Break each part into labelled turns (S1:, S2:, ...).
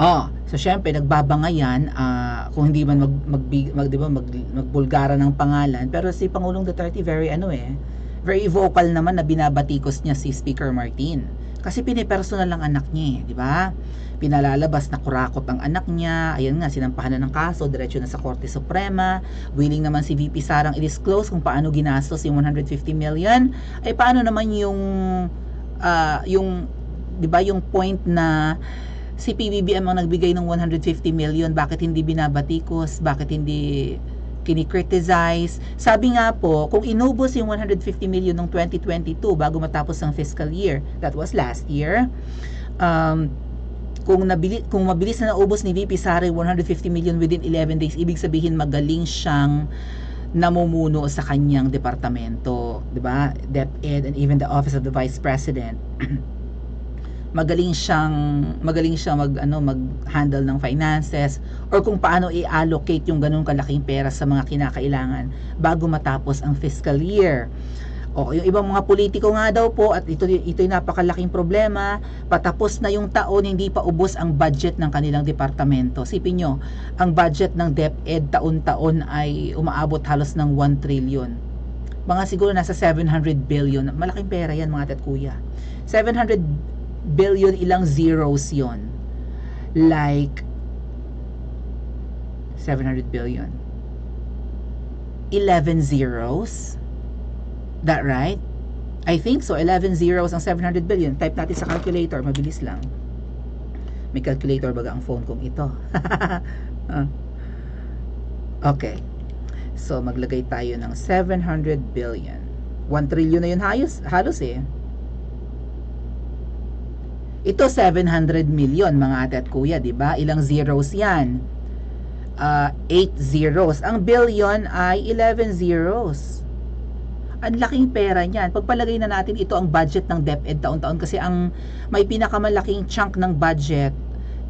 S1: Oh, so syempre nagbabangayan ah, kung hindi man mag mag, mag, di ba, mag magbulgara ng pangalan. Pero si Pangulong Duterte very ano eh very vocal naman na binabatikos niya si Speaker Martin. Kasi pinipersonal lang anak niya eh, di ba? Pinalalabas na kurakot ang anak niya, ayan nga, sinampahan na ng kaso, diretso na sa Korte Suprema, willing naman si VP Sarang i-disclose kung paano ginastos yung 150 million, ay paano naman yung, ah, yung, di ba, yung point na si PBBM ang nagbigay ng 150 million, bakit hindi binabatikos, bakit hindi kinikriticize. Sabi nga po, kung inubos yung 150 million ng 2022 bago matapos ang fiscal year, that was last year, um, kung nabili, kung mabilis na naubos ni VP yung 150 million within 11 days, ibig sabihin magaling siyang namumuno sa kanyang departamento, 'di ba? DepEd and even the Office of the Vice President. magaling siyang magaling siya mag ano mag-handle ng finances or kung paano i-allocate yung ganung kalaking pera sa mga kinakailangan bago matapos ang fiscal year. O yung ibang mga politiko nga daw po at ito ito'y napakalaking problema, patapos na yung taon hindi pa ubos ang budget ng kanilang departamento. Sipin nyo, ang budget ng DepEd taon-taon ay umaabot halos ng 1 trillion. Mga siguro nasa 700 billion. Malaking pera yan mga tat kuya. 700 billion ilang zeros yon like 700 billion. 11 zeros? That right? I think so 11 zeros ang 700 billion. Type natin sa calculator mabilis lang. May calculator baga ang phone kong ito. Ah. okay. So maglagay tayo ng 700 billion. 1 trillion na yun halos, halos eh ito 700 million mga ate at kuya, 'di ba? Ilang zeros 'yan? Uh, 8 zeros. Ang billion ay 11 zeros. Ang laking pera niyan. Pagpalagay na natin ito ang budget ng DepEd taon-taon kasi ang may pinakamalaking chunk ng budget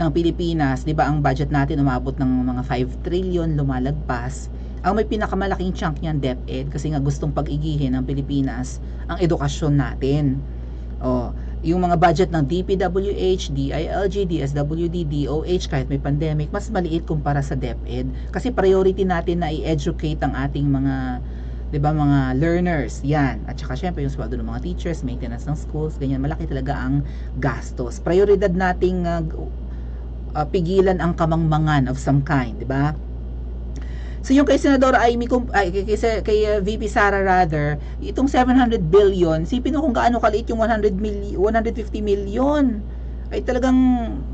S1: ng Pilipinas, 'di ba? Ang budget natin umabot ng mga 5 trillion lumalagpas. Ang may pinakamalaking chunk niyan DepEd kasi nga gustong pag-igihin ng Pilipinas ang edukasyon natin. Oh, yung mga budget ng DPWH, DILG, DSWD, DOH kahit may pandemic, mas maliit kumpara sa DepEd kasi priority natin na i-educate ang ating mga 'di ba mga learners. Yan. At saka syempre yung sweldo ng mga teachers, maintenance ng schools, ganyan malaki talaga ang gastos. Prioridad nating uh, uh, pigilan ang kamangmangan of some kind, 'di ba? So yung kay Senadora Amy ay, kay, kay, kay uh, VP Sara rather, itong 700 billion, sipin mo kung gaano kaliit yung 100 million, 150 million. Ay talagang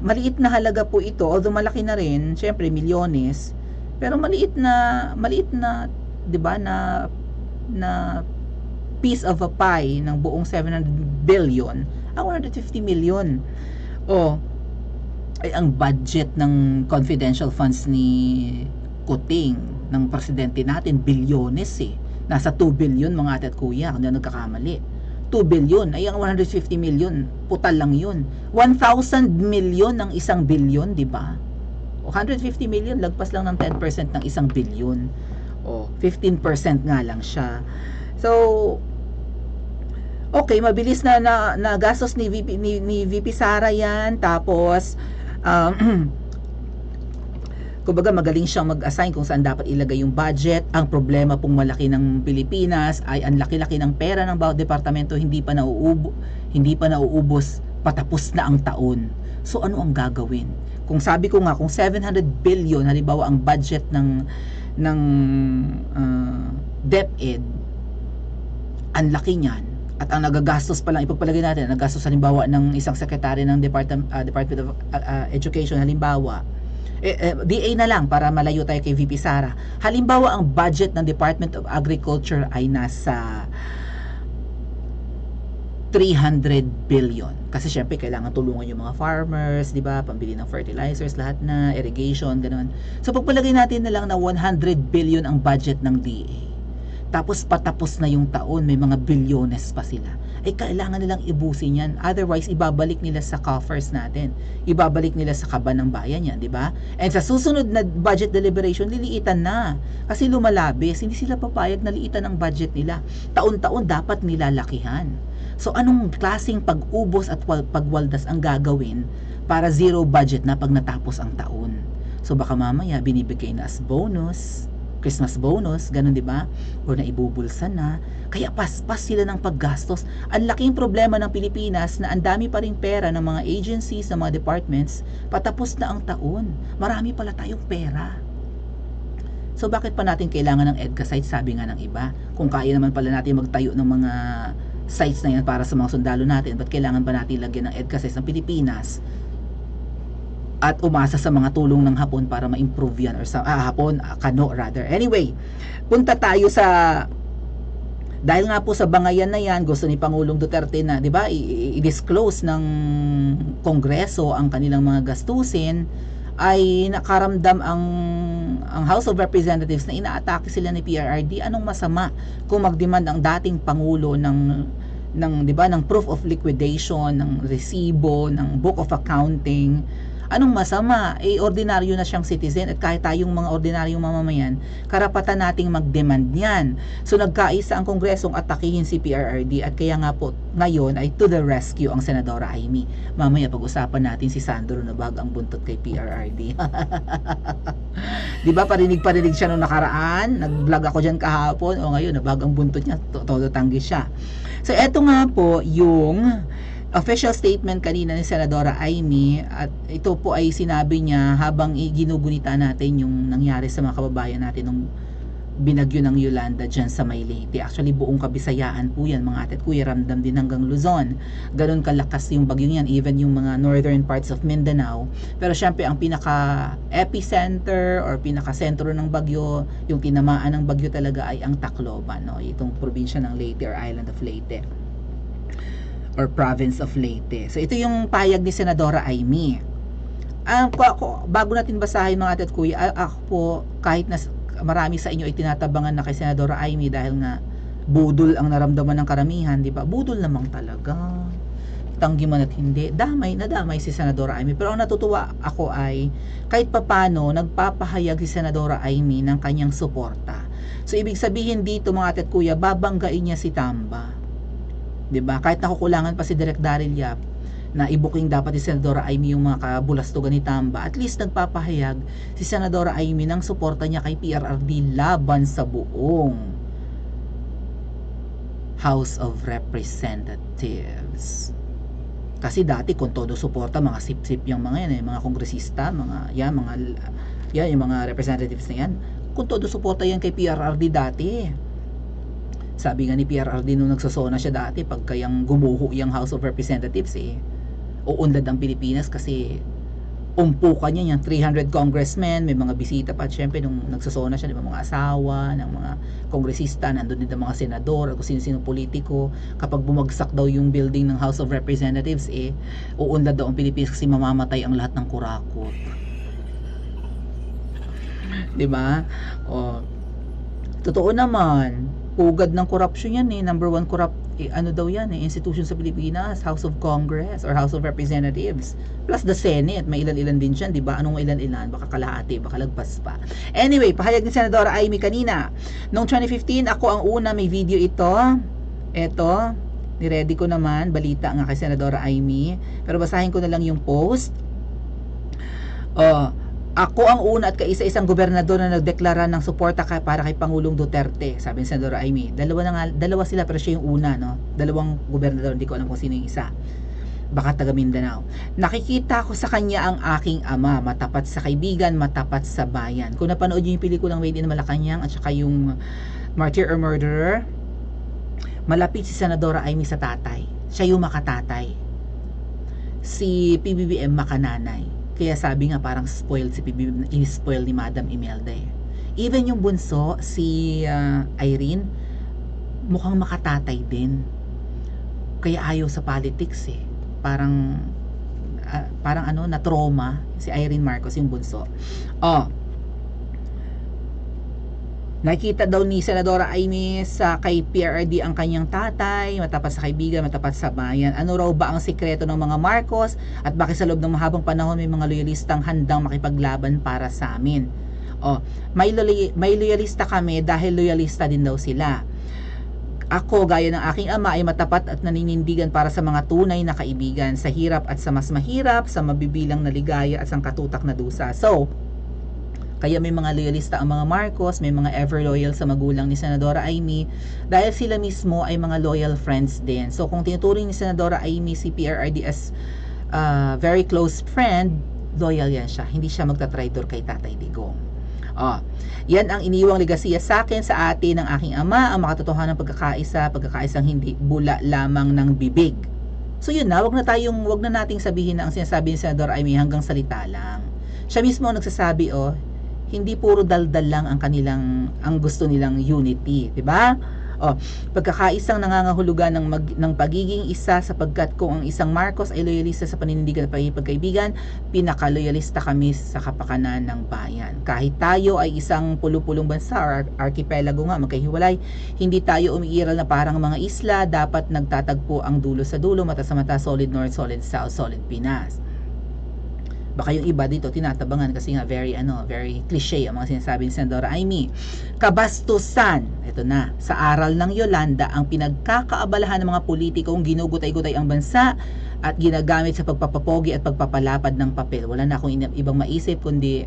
S1: maliit na halaga po ito, although malaki na rin, syempre milyones. Pero maliit na maliit na 'di ba na na piece of a pie ng buong 700 billion ang 150 million. Oh, ay ang budget ng confidential funds ni Kuting ng presidente natin bilyones eh. Nasa 2 billion mga ate at kuya kung na nagkakamali. 2 billion ay ang 150 million putal lang yun. 1,000 million ng isang billion di ba? 150 million lagpas lang ng 10% ng isang billion. O 15% nga lang siya. So okay mabilis na na, na gastos ni VP ni, ni VP Sara yan. Tapos um, kumbaga magaling siyang mag-assign kung saan dapat ilagay yung budget. Ang problema pong malaki ng Pilipinas ay ang laki-laki ng pera ng bawat departamento hindi pa nauubo, hindi pa nauubos patapos na ang taon. So ano ang gagawin? Kung sabi ko nga kung 700 billion halimbawa ang budget ng ng uh, DepEd ang laki niyan at ang nagagastos pa lang ipagpalagay natin nagagastos halimbawa ng isang sekretary ng Department, uh, Department of uh, uh, Education halimbawa eh, eh, DA na lang para malayo tayo kay VP Sara. Halimbawa, ang budget ng Department of Agriculture ay nasa 300 billion. Kasi syempre kailangan tulungan yung mga farmers, 'di ba? Pambili ng fertilizers, lahat na, irrigation, ganun. So pagpalagay natin na lang na 100 billion ang budget ng DA. Tapos patapos na yung taon, may mga bilyones pa sila. Eh kailangan nilang ibusin yan. Otherwise, ibabalik nila sa coffers natin. Ibabalik nila sa kaban ng bayan yan, di ba? And sa susunod na budget deliberation, liliitan na. Kasi lumalabis, hindi sila papayag na liitan ang budget nila. Taon-taon dapat nilalakihan. So anong klasing pag-ubos at pagwaldas ang gagawin para zero budget na pag natapos ang taon. So baka mamaya binibigay na as bonus, Christmas bonus, ganun 'di ba? O na ibubulsa na. Kaya paspas sila ng paggastos. Ang laking problema ng Pilipinas na ang dami pa ring pera ng mga agencies, ng mga departments, patapos na ang taon. Marami pala tayong pera. So bakit pa natin kailangan ng EDCA site sabi nga ng iba? Kung kaya naman pala natin magtayo ng mga sites na yan para sa mga sundalo natin, ba't kailangan pa natin lagyan ng EDCA sites ng Pilipinas? At umasa sa mga tulong ng Hapon para ma-improve yan or sa ah, Hapon, ah, Kano rather. Anyway, punta tayo sa dahil nga po sa bangayan na yan, gusto ni Pangulong Duterte na, 'di ba, i-disclose ng Kongreso ang kanilang mga gastusin ay nakaramdam ang ang House of Representatives na inaatake sila ni PRRD anong masama kung magdemand ang dating pangulo ng ng 'di ba ng proof of liquidation ng resibo ng book of accounting anong masama eh ordinaryo na siyang citizen at kahit tayong mga ordinaryong mamamayan karapatan nating mag-demand niyan so nagkaisa ang kongresong atakihin si PRRD at kaya nga po ngayon ay to the rescue ang senadora Amy mamaya pag-usapan natin si Sandro na bagang buntot kay PRRD Di ba parinig-parinig siya nung nakaraan? Nag-vlog ako diyan kahapon. O ngayon, nabagang buntot niya. to- Todo tanggi siya. So, eto nga po yung official statement kanina ni Senadora Amy at ito po ay sinabi niya habang ginugunita natin yung nangyari sa mga kababayan natin nung binagyo ng Yolanda dyan sa Maylite. Actually, buong kabisayaan po yan, mga ate at kuya, ramdam din hanggang Luzon. Ganon kalakas yung bagyo yan, even yung mga northern parts of Mindanao. Pero syempre, ang pinaka epicenter or pinaka sentro ng bagyo, yung tinamaan ng bagyo talaga ay ang Tacloban, no? itong probinsya ng Leyte or island of Leyte or province of Leyte. So ito yung payag ni Senadora Amy. Ah, ko, ako, bago natin basahin mga ate at kuya, ako po kahit na marami sa inyo ay tinatabangan na kay Senadora Amy dahil nga budol ang naramdaman ng karamihan, di ba? Budol namang talaga. Tanggi man at hindi. Damay na damay si Senadora Amy. Pero ang natutuwa ako ay kahit papano nagpapahayag si Senadora Amy ng kanyang suporta. So ibig sabihin dito mga ate at kuya, babanggain niya si Tamba. 'Di ba? Kahit nakukulangan pa si Direk Daryl Yap na ibuking dapat ni Senadora Amy yung mga kabulastugan ni Tamba, at least nagpapahayag si Senadora Amy ng suporta niya kay PRRD laban sa buong House of Representatives. Kasi dati kung todo suporta mga sip-sip yung mga yan, eh, mga kongresista, mga yan, mga yan, yung mga representatives na yan, kung todo suporta yan kay PRRD dati. Sabi nga ni PRRD nung nagsasona siya dati, pag kayang gumuho yung House of Representatives eh, uunlad ang Pilipinas kasi umpukan niya yung 300 congressmen, may mga bisita pa syempre nung nagsasona siya, di ba, mga asawa ng mga kongresista, nandun din ang mga senador, at kung sino-sino politiko, kapag bumagsak daw yung building ng House of Representatives, eh, uunlad daw ang Pilipinas kasi mamamatay ang lahat ng kurakot. di ba? O, totoo naman, pugad ng corruption yan eh. Number one corrupt, eh, ano daw yan eh, institution sa Pilipinas, House of Congress or House of Representatives. Plus the Senate, may ilan-ilan din dyan, di ba? Anong ilan-ilan? Baka kalahati, baka lagpas pa. Anyway, pahayag ni Senadora Amy kanina. Noong 2015, ako ang una, may video ito. Ito, niready ko naman, balita nga kay Senadora Amy. Pero basahin ko na lang yung post. Oh, ako ang una at kaisa-isang gobernador na nagdeklara ng suporta kay para kay Pangulong Duterte, sabi ni Senadora Amy. Dalawa na nga, dalawa sila pero siya yung una, no? Dalawang gobernador, hindi ko alam kung sino yung isa. Baka taga Mindanao. Nakikita ko sa kanya ang aking ama, matapat sa kaibigan, matapat sa bayan. Kung napanood niyo yung pelikulang Made in Malacanang at saka yung Martyr or Murderer, malapit si Senadora Amy sa tatay. Siya yung makatatay. Si PBBM makananay. Kaya sabi nga parang spoiled si PBBM, in-spoil ni Madam Imelda eh. Even yung bunso, si ah, Irene, mukhang makatatay din. Kaya ayaw sa politics eh. Parang ah, parang ano na trauma si Irene Marcos yung bunso. Oh. Nakita daw ni Senadora Amy sa kay PRD ang kanyang tatay, matapat sa kaibigan, matapat sa bayan. Ano raw ba ang sikreto ng mga Marcos at bakit sa loob ng mahabang panahon may mga loyalistang handang makipaglaban para sa amin? Oh, may, loy- may loyalista kami dahil loyalista din daw sila. Ako, gaya ng aking ama, ay matapat at naninindigan para sa mga tunay na kaibigan, sa hirap at sa mas mahirap, sa mabibilang na ligaya at sa katutak na dusa. So, kaya may mga loyalista ang mga Marcos, may mga ever loyal sa magulang ni Senadora Amy dahil sila mismo ay mga loyal friends din. So kung tinuturing ni Senadora Amy si PRRD as uh, very close friend, loyal yan siya. Hindi siya magtatraidor kay Tatay Digong. Oh, yan ang iniwang legasiya sa akin, sa atin ng aking ama, ang makatotohanan ng pagkakaisa, pagkakaisang hindi bula lamang ng bibig. So yun na, wag na tayong, wag na nating sabihin na ang sinasabi ni Senador Amy hanggang salita lang. Siya mismo ang nagsasabi, oh, hindi puro daldal lang ang kanilang ang gusto nilang unity, 'di ba? O, pagkakaisang nangangahulugan ng, mag, ng pagiging isa sapagkat kung ang isang Marcos ay loyalista sa paninindigan at pagkaibigan, pinakaloyalista kami sa kapakanan ng bayan. Kahit tayo ay isang pulupulong bansa or archipelago nga magkahiwalay, hindi tayo umiiral na parang mga isla, dapat nagtatagpo ang dulo sa dulo, mata sa mata, solid north, solid south, solid Pinas baka yung iba dito tinatabangan kasi nga very ano, very cliche ang mga sinasabi ni Senadora Amy. Kabastusan, ito na, sa aral ng Yolanda ang pinagkakaabalahan ng mga politikong ginugutay-gutay ang bansa at ginagamit sa pagpapapogi at pagpapalapad ng papel. Wala na akong ibang maisip kundi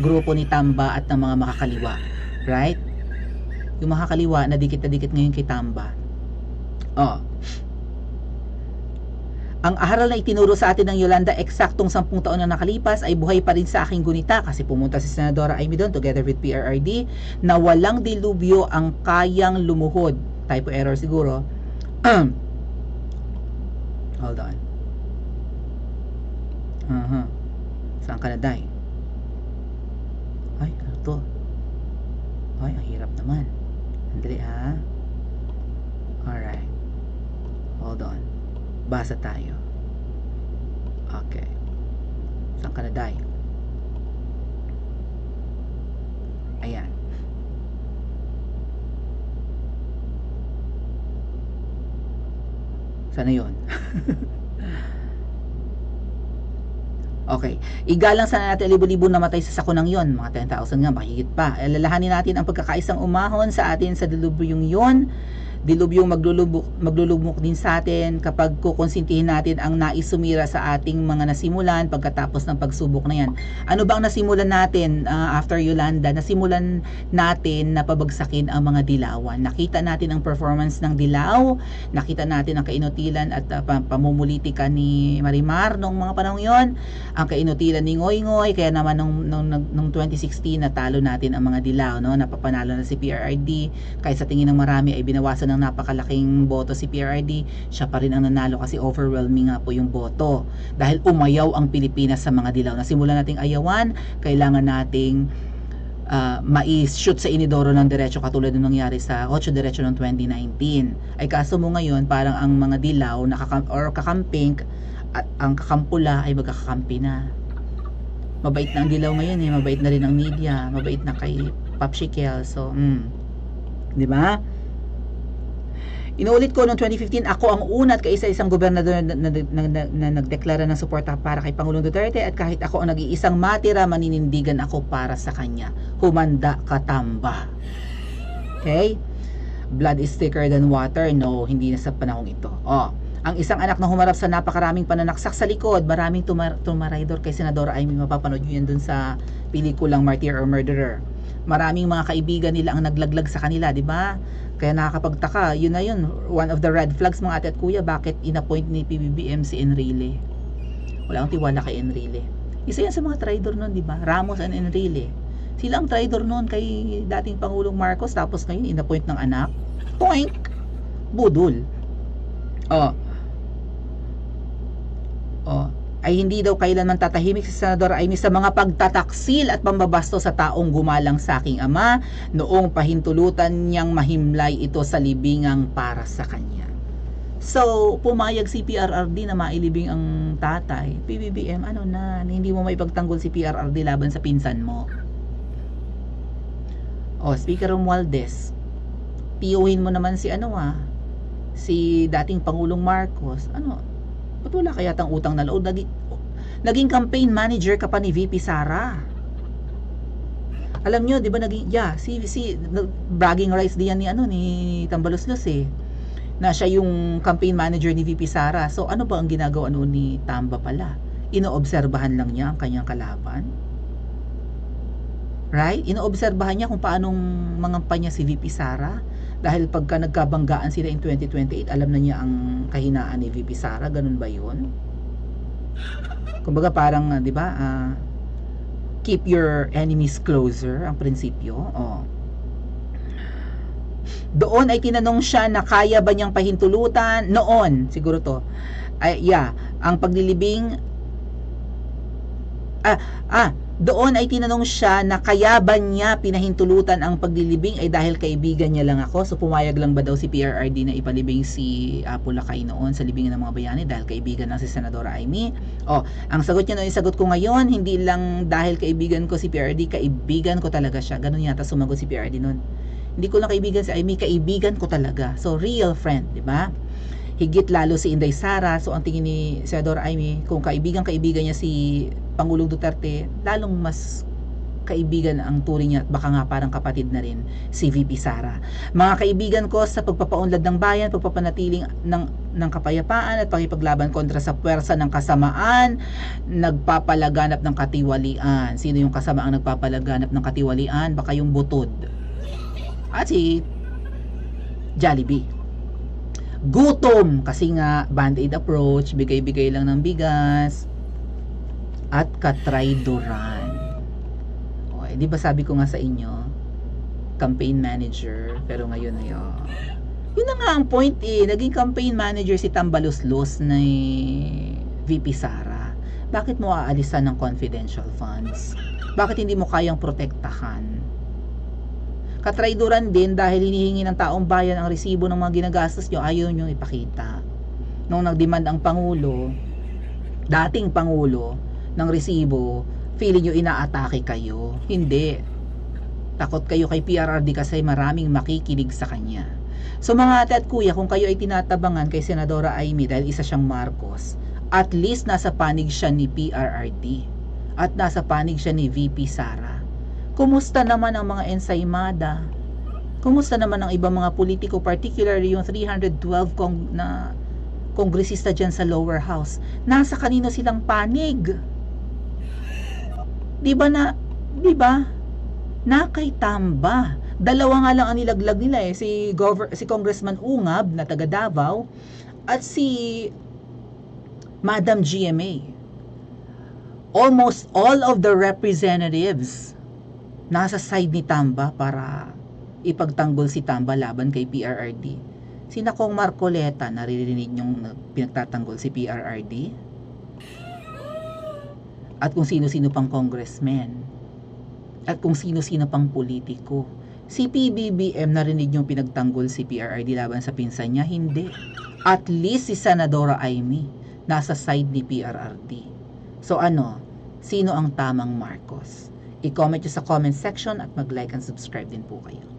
S1: grupo ni Tamba at ng mga makakaliwa. Right? Yung makakaliwa na dikit na dikit ngayon kay Tamba. Oh, ang aral na itinuro sa atin ng Yolanda eksaktong 10 taon na nakalipas ay buhay pa rin sa aking gunita kasi pumunta si Senadora Amy doon together with PRRD na walang dilubyo ang kayang lumuhod. Typo error siguro. Hold on. Aha. Saan ka na, Day? Ay, ano to? Ay, ang hirap naman. Andali, ha? Alright. Hold on. Basa tayo. Okay. Saan ka na, Day? Ayan. Sana yun? okay. Igalang sana natin libo-libo namatay sa sakunang yon. Mga 10,000 nga, mahigit pa. Alalahanin natin ang pagkakaisang umahon sa atin sa dilubyong yon dilubyong maglulubok, maglulubok din sa atin kapag kukonsintihin natin ang naisumira sa ating mga nasimulan pagkatapos ng pagsubok na yan. Ano ba ang nasimulan natin uh, after Yolanda? Nasimulan natin na pabagsakin ang mga dilawan. Nakita natin ang performance ng dilaw, nakita natin ang kainutilan at uh, pamumulitika ni Marimar noong mga panahon yon, ang kainutilan ni Ngoy Ngoy, kaya naman nung, nung, nung 2016 natalo natin ang mga dilaw, no? napapanalo na si PRRD, kahit sa tingin ng marami ay binawasan ng napakalaking boto si PRRD, siya pa rin ang nanalo kasi overwhelming nga po yung boto. Dahil umayaw ang Pilipinas sa mga dilaw. Nasimulan nating ayawan, kailangan nating uh, mais-shoot sa inidoro ng diretso katulad ng nangyari sa 8 diretso ng 2019. Ay kaso mo ngayon, parang ang mga dilaw nakakam or kakamping at ang kakampula ay magkakakampi na. Mabait na ang dilaw ngayon eh, mabait na rin ang media, mabait na kay Papshikel. So, mm, 'di ba? Inuulit ko noong 2015, ako ang una at kaisa-isang gobernador na, na, na, na, na nagdeklara ng suporta para kay Pangulong Duterte at kahit ako ang nag-iisang matira, maninindigan ako para sa kanya. Humanda katamba. Okay? Blood is thicker than water. No, hindi na sa panahong ito. Oh, ang isang anak na humarap sa napakaraming pananaksak sa likod, maraming tumar tumaraydor kay Senadora Amy, mapapanood yun dun sa pelikulang Martyr or Murderer. Maraming mga kaibigan nila ang naglaglag sa kanila, di ba? Kaya nakakapagtaka, yun na yun, one of the red flags mga ate at kuya, bakit inappoint ni PBBM si Enrile? Wala akong tiwala kay Enrile. Isa yan sa mga traidor nun, di ba? Ramos and Enrile. Sila ang traidor nun kay dating Pangulong Marcos, tapos ngayon inappoint ng anak. Toink! Budol. Oh. Oh ay hindi daw kailanman tatahimik si Senador Amy sa mga pagtataksil at pambabasto sa taong gumalang sa aking ama noong pahintulutan niyang mahimlay ito sa libingang para sa kanya. So, pumayag si PRRD na mailibing ang tatay. PBBM, ano na, hindi mo maipagtanggol si PRRD laban sa pinsan mo. O, Speaker Romualdez, tiyuhin mo naman si ano ah, si dating Pangulong Marcos. Ano, Ba't wala kaya tang utang na loob? Naging, naging campaign manager ka pa ni VP Sara. Alam nyo, di ba naging, yeah, si, si, bragging rights diyan ni, ano, ni Tambaloslos eh. Na siya yung campaign manager ni VP Sara. So, ano ba ang ginagawa noon ni Tamba pala? Inoobserbahan lang niya ang kanyang kalaban? Right? Inoobserbahan niya kung paanong mangampanya si VP Sara? Dahil pagka nagkabanggaan sila in 2028, alam na niya ang kahinaan ni VP Sara. Ganun ba yun? Kumbaga parang, ah, di ba, ah, keep your enemies closer, ang prinsipyo. Oh. Doon ay tinanong siya na kaya ba niyang pahintulutan noon, siguro to. Ay, yeah, ang paglilibing ah, ah, doon ay tinanong siya na kaya ba niya pinahintulutan ang paglilibing ay dahil kaibigan niya lang ako. So pumayag lang ba daw si PRRD na ipalibing si Apo Lakay noon sa libingan ng mga bayani dahil kaibigan lang si Senadora Amy? Oh, ang sagot niya noon, sagot ko ngayon, hindi lang dahil kaibigan ko si PRRD, kaibigan ko talaga siya. Ganun yata sumagot si PRRD noon. Hindi ko lang kaibigan si Amy, kaibigan ko talaga. So real friend, di ba? Higit lalo si Inday Sara. So ang tingin ni Senador Amy, kung kaibigan-kaibigan niya si Pangulong Duterte, lalong mas kaibigan ang turing niya at baka nga parang kapatid na rin si VP Sara. Mga kaibigan ko sa pagpapaunlad ng bayan, pagpapanatiling ng, ng kapayapaan at pakipaglaban kontra sa puwersa ng kasamaan, nagpapalaganap ng katiwalian. Sino yung kasamaang nagpapalaganap ng katiwalian? Baka yung butod. At si Jollibee gutom kasi nga band-aid approach, bigay-bigay lang ng bigas at katraydoran. O, eh, di ba sabi ko nga sa inyo, campaign manager, pero ngayon ay oh, yun na nga ang point eh, naging campaign manager si Tambaluslos ni VP Sara. Bakit mo aalisan ng confidential funds? Bakit hindi mo kayang protektahan? Katrayduran din dahil hinihingi ng taong bayan ang resibo ng mga ginagastos nyo, ayaw nyo ipakita. Nung nagdemand ang Pangulo, dating Pangulo, ng resibo, feeling nyo inaatake kayo. Hindi. Takot kayo kay PRRD kasi maraming makikinig sa kanya. So mga ate at kuya, kung kayo ay tinatabangan kay Senadora Amy dahil isa siyang Marcos, at least nasa panig siya ni PRRD at nasa panig siya ni VP Sara. Kumusta naman ang mga ensaymada? Kumusta naman ang ibang mga politiko, particularly yung 312 kong na kongresista dyan sa lower house? Nasa kanino silang panig? Di ba na, di ba? Na kay Tamba. Dalawa nga lang ang nilaglag nila eh, si, Gover- si Congressman Ungab na taga Davao at si Madam GMA. Almost all of the representatives nasa side ni Tamba para ipagtanggol si Tamba laban kay PRRD. Sina Kong Marcoleta, naririnig niyong pinagtatanggol si PRRD? At kung sino-sino pang congressman. At kung sino-sino pang politiko. Si PBBM narinig niyong pinagtanggol si PRRD laban sa pinsan niya? Hindi. At least si Senadora Amy nasa side ni PRRD. So ano, sino ang tamang Marcos? I-comment nyo sa comment section at mag-like and subscribe din po kayo.